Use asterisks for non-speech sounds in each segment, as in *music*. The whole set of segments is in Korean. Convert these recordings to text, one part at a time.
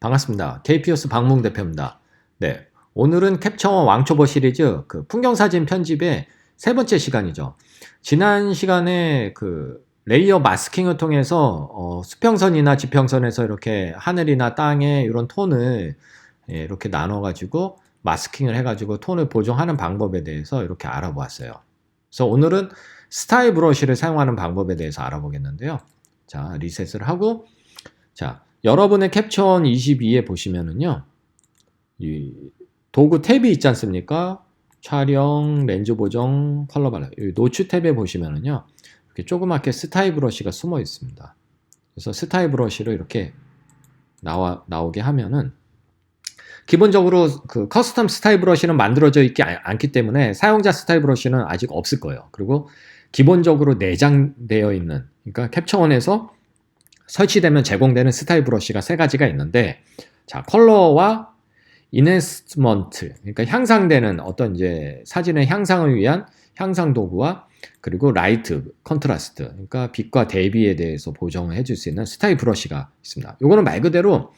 반갑습니다. KPO스 박몽 대표입니다. 네. 오늘은 캡처원 왕초보 시리즈 그 풍경사진 편집의 세 번째 시간이죠. 지난 시간에 그 레이어 마스킹을 통해서 어, 수평선이나 지평선에서 이렇게 하늘이나 땅에 이런 톤을 예, 이렇게 나눠가지고 마스킹을 해가지고 톤을 보정하는 방법에 대해서 이렇게 알아보았어요. 그래서 오늘은 스타일 브러쉬를 사용하는 방법에 대해서 알아보겠는데요. 자, 리셋을 하고, 자, 여러분의 캡처원 22에 보시면은요, 이 도구 탭이 있지 않습니까? 촬영, 렌즈 보정, 컬러 발라. 이 노출 탭에 보시면은요, 이렇게 조그맣게 스타일 브러쉬가 숨어 있습니다. 그래서 스타일 브러쉬를 이렇게 나와, 나오게 하면은, 기본적으로 그 커스텀 스타일 브러쉬는 만들어져 있지 않- 않기 때문에 사용자 스타일 브러쉬는 아직 없을 거예요. 그리고 기본적으로 내장되어 있는, 그러니까 캡처원에서 설치되면 제공되는 스타일 브러쉬가 세 가지가 있는데, 자, 컬러와 이네스먼트, 그러니까 향상되는 어떤 이제 사진의 향상을 위한 향상 도구와 그리고 라이트, 컨트라스트, 그러니까 빛과 대비에 대해서 보정을 해줄 수 있는 스타일 브러쉬가 있습니다. 요거는 말 그대로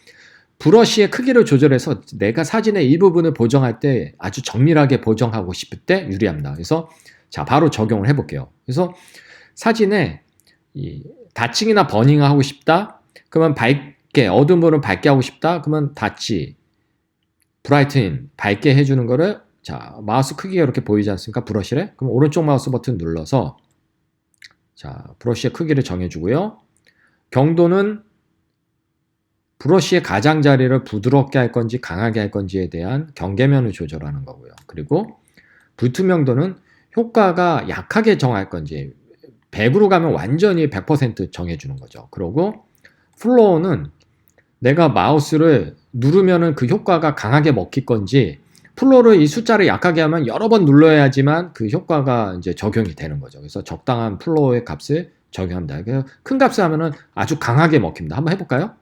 브러쉬의 크기를 조절해서 내가 사진의 일부분을 보정할 때 아주 정밀하게 보정하고 싶을 때 유리합니다. 그래서 자, 바로 적용을 해볼게요. 그래서 사진에 이 다칭이나 버닝을 하고 싶다? 그러면 밝게, 어두운 부분을 밝게 하고 싶다? 그러면 다치, 브라이트인, 밝게 해주는 거를 자, 마우스 크기가 이렇게 보이지 않습니까? 브러쉬에? 그럼 오른쪽 마우스 버튼 눌러서 자, 브러쉬의 크기를 정해주고요. 경도는 브러쉬의 가장자리를 부드럽게 할 건지 강하게 할 건지에 대한 경계면을 조절하는 거고요. 그리고 불투명도는 효과가 약하게 정할 건지 100으로 가면 완전히 100% 정해주는 거죠. 그리고 플로어는 내가 마우스를 누르면은 그 효과가 강하게 먹힐 건지 플로어를 이 숫자를 약하게 하면 여러 번 눌러야지만 그 효과가 이제 적용이 되는 거죠. 그래서 적당한 플로어의 값을 적용합니다. 큰 값을 하면은 아주 강하게 먹힙니다. 한번 해볼까요?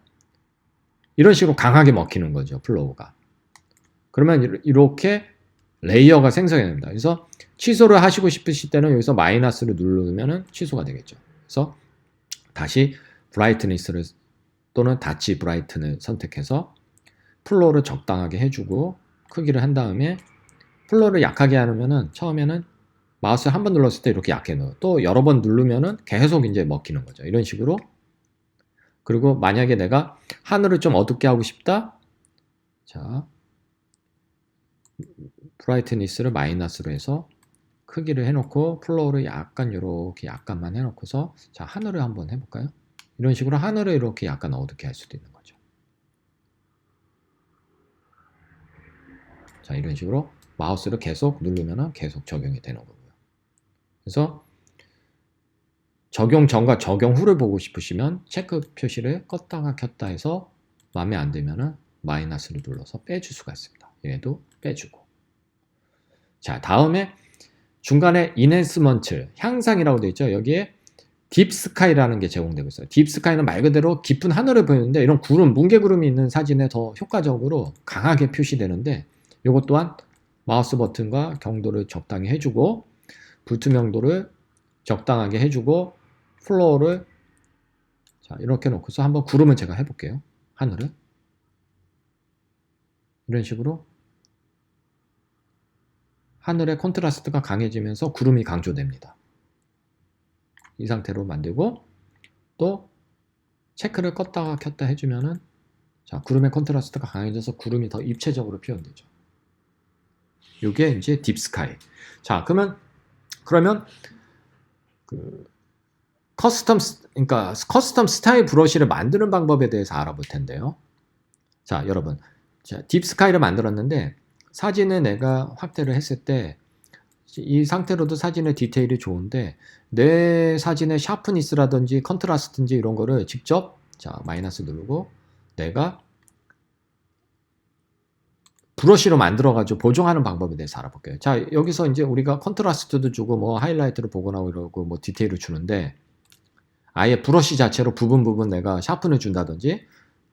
이런 식으로 강하게 먹히는 거죠. 플로우가. 그러면 이렇게 레이어가 생성이 됩니다. 그래서 취소를 하시고 싶으실 때는 여기서 마이너스를 누르면 취소가 되겠죠. 그래서 다시 브라이트니스를 또는 다치 브라이튼을 선택해서 플로우를 적당하게 해주고 크기를 한 다음에 플로우를 약하게 하면은 처음에는 마우스 한 번 눌렀을 때 이렇게 약해 넣어. 또 여러 번 누르면은 계속 이제 먹히는 거죠. 이런 식으로. 그리고 만약에 내가 하늘을 좀 어둡게 하고 싶다. 자, 브라이트니스를 마이너스로 해서 크기를 해놓고 플로우를 약간 이렇게 약간만 해놓고서 자 하늘을 한번 해볼까요? 이런 식으로 하늘을 이렇게 약간 어둡게 할 수도 있는 거죠. 자 이런 식으로 마우스를 계속 누르면 계속 적용이 되는 거고요. 그래서 적용 전과 적용 후를 보고 싶으시면 체크 표시를 껐다가 켰다 해서 마음에 안 들면은 마이너스를 눌러서 빼줄 수가 있습니다. 얘도 빼주고. 자, 다음에 중간에 인핸스먼트, 향상이라고 되어 있죠. 여기에 딥스카이라는 게 제공되고 있어요. 딥스카이는 말 그대로 깊은 하늘을 보이는데 이런 구름, 뭉게구름이 있는 사진에 더 효과적으로 강하게 표시되는데 이것 또한 마우스 버튼과 경도를 적당히 해주고 불투명도를 적당하게 해주고 플로어를 자 이렇게 놓고서 한번 구름을 제가 해볼게요. 하늘을 이런 식으로 하늘의 콘트라스트가 강해지면서 구름이 강조됩니다. 이 상태로 만들고 또 체크를 껐다가 켰다 해주면은 자 구름의 컨트라스트가 강해져서 구름이 더 입체적으로 표현되죠. 이게 이제 딥스카이. 자 그러면 그러면 그 커스텀 스- 그러니까 커스텀 스타일 브러쉬를 만드는 방법에 대해서 알아볼 텐데요. 자 여러분 자, 딥스카이를 만들었는데 사진을 내가 확대를 했을 때 이 상태로도 사진의 디테일이 좋은데 내 사진의 샤프니스라든지 컨트라스트인지 이런 거를 직접 자 마이너스 누르고 내가 브러쉬로 만들어 가지고 보정하는 방법에 대해서 알아볼게요. 자 여기서 이제 우리가 컨트라스트도 주고 뭐 하이라이트를 복원하고 이러고 뭐 디테일을 주는데 아예 브러쉬 자체로 부분 부분 내가 샤픈을 준다든지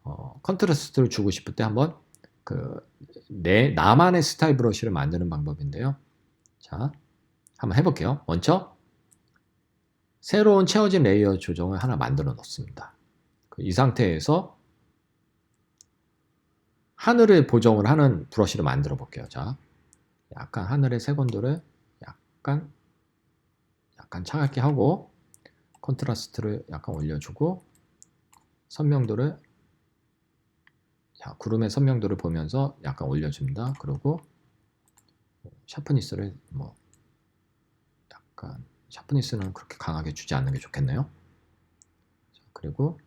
어, 컨트라스트를 주고 싶을 때 한번 그 내 나만의 스타일 브러쉬를 만드는 방법인데요. 자, 한번 해볼게요. 먼저 새로운 채워진 레이어 조정을 하나 만들어 놓습니다. 그이 상태에서 하늘을 보정을 하는 브러쉬를 만들어 볼게요. 자, 약간 하늘의 색온도를 약간 약간 차갑게 하고 컨트라스트를 약간 올려주고 선명도를 자, 구름의 선명도를 보면서 약간 올려줍니다. 그리고 샤프니스를 뭐 약간 샤프니스는 그렇게 강하게 주지 않는 게 좋겠네요. 자, 그리고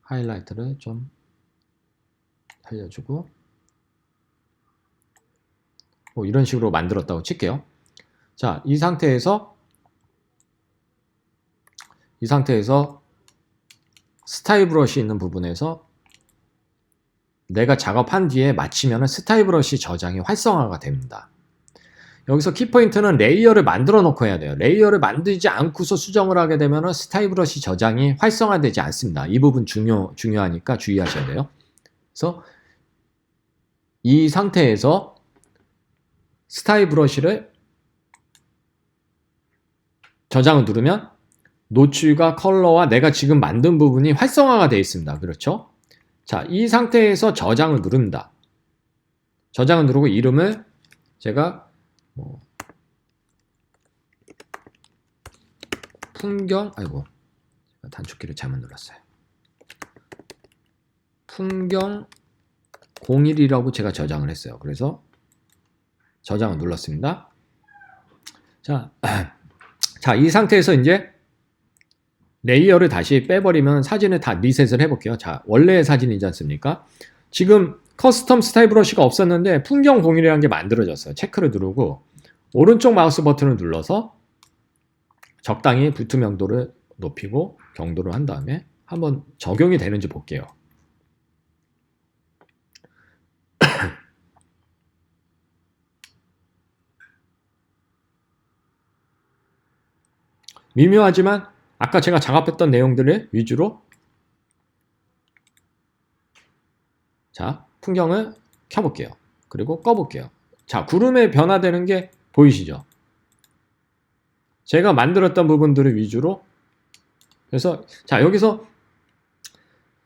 하이라이트를 좀 살려주고 뭐 이런 식으로 만들었다고 칠게요. 자, 이 상태에서 이 상태에서 스타일 브러쉬 있는 부분에서 내가 작업한 뒤에 마치면 스타일 브러쉬 저장이 활성화가 됩니다. 여기서 키포인트는 레이어를 만들어 놓고 해야 돼요. 레이어를 만들지 않고서 수정을 하게 되면 스타일 브러쉬 저장이 활성화되지 않습니다. 이 부분 중요, 중요하니까 주의하셔야 돼요. 그래서 이 상태에서 스타일 브러쉬를 저장을 누르면 노출과 컬러와 내가 지금 만든 부분이 활성화가 되어 있습니다. 그렇죠? 자, 이 상태에서 저장을 누릅니다. 저장을 누르고 이름을 제가 뭐 풍경 아이고 단축키를 잘못 눌렀어요. 풍경 01이라고 제가 저장을 했어요. 그래서 저장을 눌렀습니다. 자, *clears throat* 자, 이 상태에서 이제 레이어를 다시 빼버리면 사진을 다 리셋을 해볼게요. 자, 원래의 사진이지 않습니까? 지금 커스텀 스타일 브러쉬가 없었는데 풍경 01이라는 게 만들어졌어요. 체크를 누르고 오른쪽 마우스 버튼을 눌러서 적당히 부투명도를 높이고 경도를 한 다음에 한번 적용이 되는지 볼게요. *clears throat* 미묘하지만 아까 제가 작업했던 내용들을 위주로 자 풍경을 켜볼게요. 그리고 꺼볼게요. 자 구름에 변화되는 게 보이시죠? 제가 만들었던 부분들을 위주로 그래서 자 여기서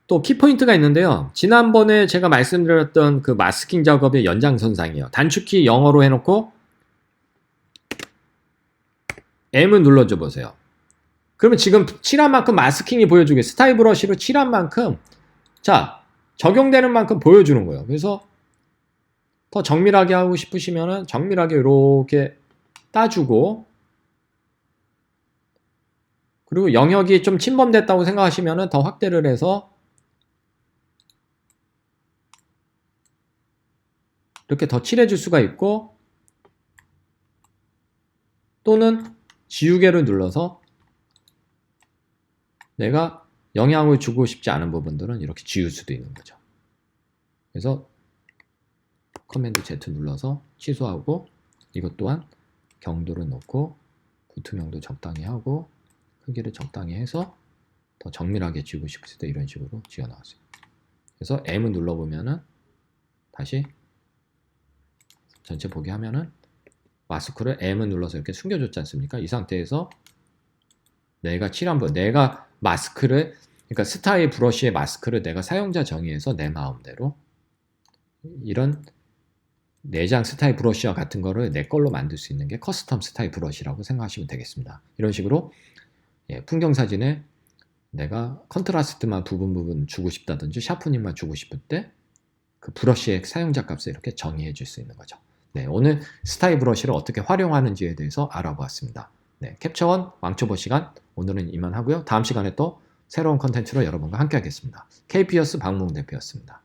또 키포인트가 있는데요. 지난번에 제가 말씀드렸던 그 마스킹 작업의 연장선상이에요. 단축키 영어로 해놓고 M을 눌러줘 보세요. 그러면 지금 칠한 만큼 마스킹이 보여주게 스타일 브러쉬로 칠한 만큼 자 적용되는 만큼 보여주는 거예요. 그래서 더 정밀하게 하고 싶으시면은 정밀하게 이렇게 따주고 그리고 영역이 좀 침범됐다고 생각하시면은 더 확대를 해서 이렇게 더 칠해줄 수가 있고 또는 지우개를 눌러서 내가 영향을 주고 싶지 않은 부분들은 이렇게 지울 수도 있는 거죠. 그래서 커맨드 Z 눌러서 취소하고 이것 또한 경도를 놓고 구투명도 적당히 하고 크기를 적당히 해서 더 정밀하게 지우고 싶을 때 이런 식으로 지어 나왔어요. 그래서 M을 눌러보면은 다시 전체 보게 하면은 마스크를 M을 눌러서 이렇게 숨겨줬지 않습니까? 이 상태에서 내가 칠한 번, 내가 마스크를, 그러니까 스타일 브러쉬의 마스크를 내가 사용자 정의해서 내 마음대로 이런 내장 스타일 브러쉬와 같은 거를 내 걸로 만들 수 있는 게 커스텀 스타일 브러쉬라고 생각하시면 되겠습니다. 이런 식으로 예, 풍경 사진에 내가 컨트라스트만 부분 부분 주고 싶다든지 샤프닝만 주고 싶을 때 그 브러쉬의 사용자 값을 이렇게 정의해 줄 수 있는 거죠. 네, 오늘 스타일 브러쉬를 어떻게 활용하는지에 대해서 알아보았습니다. 네, 캡처원 왕초보 시간 오늘은 이만 하고요. 다음 시간에 또 새로운 컨텐츠로 여러분과 함께 하겠습니다. KPS 박몽 대표였습니다.